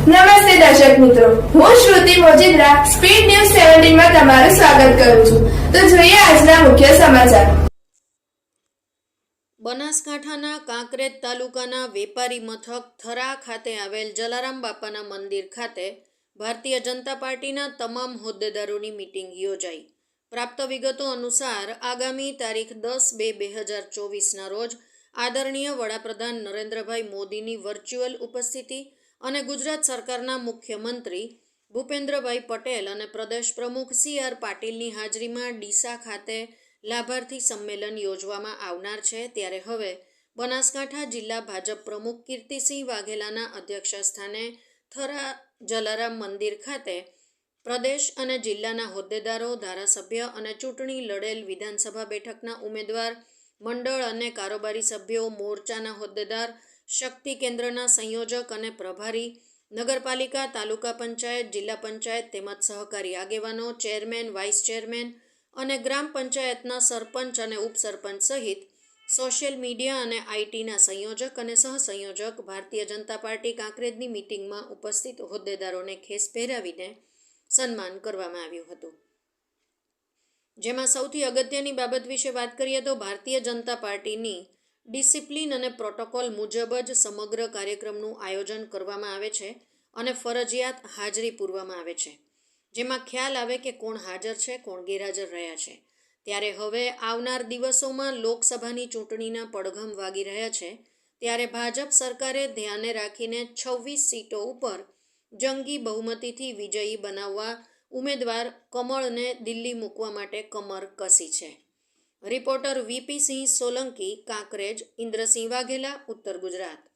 નમસ્તે દર્શક મિત્રો. હું શ્રુતિ મોજીદ્રા, સ્પીડ ન્યૂઝ સેવન્ટીનમાં તમારું સ્વાગત કરું છું. તો જોઈએ આજના મુખ્ય સમાચાર. બનાસકાંઠાના કાંકરેજ તાલુકાના વેપારી મથક થરા ખાતે આવેલ જલારામ બાપાના મંદિર ખાતે ભારતીય જનતા પાર્ટીના તમામ હોદ્દેદારોની મિટિંગ યોજાઈ. પ્રાપ્ત વિગતો અનુસાર, આગામી તારીખ દસ બે બે હજાર ચોવીસના રોજ આદરણીય વડાપ્રધાન નરેન્દ્રભાઈ મોદીની વર્ચ્યુઅલ ઉપસ્થિતિ અને ગુજરાત સરકારના મુખ્યમંત્રી ભૂપેન્દ્રભાઈ પટેલ અને પ્રદેશ પ્રમુખ સી આર પાટીલની હાજરીમાં ડીસા ખાતે લાભાર્થી સંમેલન યોજવામાં આવનાર છે. ત્યારે હવે બનાસકાંઠા જિલ્લા ભાજપ પ્રમુખ કીર્તિસિંહ વાઘેલાના અધ્યક્ષસ્થાને થરા જલારામ મંદિર ખાતે પ્રદેશ અને જિલ્લાના હોદ્દેદારો, ધારાસભ્ય અને ચૂંટણી લડેલ વિધાનસભા બેઠકના ઉમેદવાર, મંડળ અને કારોબારી સભ્યો, મોરચાના હોદ્દેદાર શક્તિ કેન્દ્રના સંયોજક અને પ્રભારી, નગરપાલિકા, તાલુકા પંચાયત, જિલ્લા પંચાયત તેમજ સહકારી આગેવાનો, ચેરમેન, વાઇસ ચેરમેન અને ગ્રામ પંચાયતના સરપંચ અને ઉપસરપંચ સહિત સોશિયલ મીડિયા અને આઈટીના સંયોજક અને સહસંયોજક ભારતીય જનતા પાર્ટી કાંકરેજની મિટિંગમાં ઉપસ્થિત હોદ્દેદારોને ખેસ પહેરાવીને સન્માન કરવામાં આવ્યું હતું. જેમાં સૌથી અગત્યની બાબત વિશે વાત કરીએ તો ભારતીય જનતા પાર્ટીની ડિસિપ્લિન અને પ્રોટોકોલ મુજબ જ સમગ્ર કાર્યક્રમનું આયોજન કરવામાં આવે છે અને ફરજિયાત હાજરી પૂરવામાં આવે છે. જેમાં ખ્યાલ આવે કે કોણ હાજર છે, કોણ ગેરહાજર રહ્યા છે. ત્યારે હવે આવનાર દિવસોમાં લોકસભાની ચૂંટણીના પડઘમ વાગી રહ્યા છે, ત્યારે ભાજપ સરકારે ધ્યાને રાખીને છવ્વીસ સીટો ઉપર જંગી બહુમતીથી વિજયી બનાવવા ઉમેદવાર કમળને દિલ્હી મૂકવા માટે કમર કસી છે. રિપોર્ટર વીપી સિંહ સોલંકી કાંકરેજ ઇન્દ્રસિંહ વાઘેલા ઉત્તર ગુજરાત.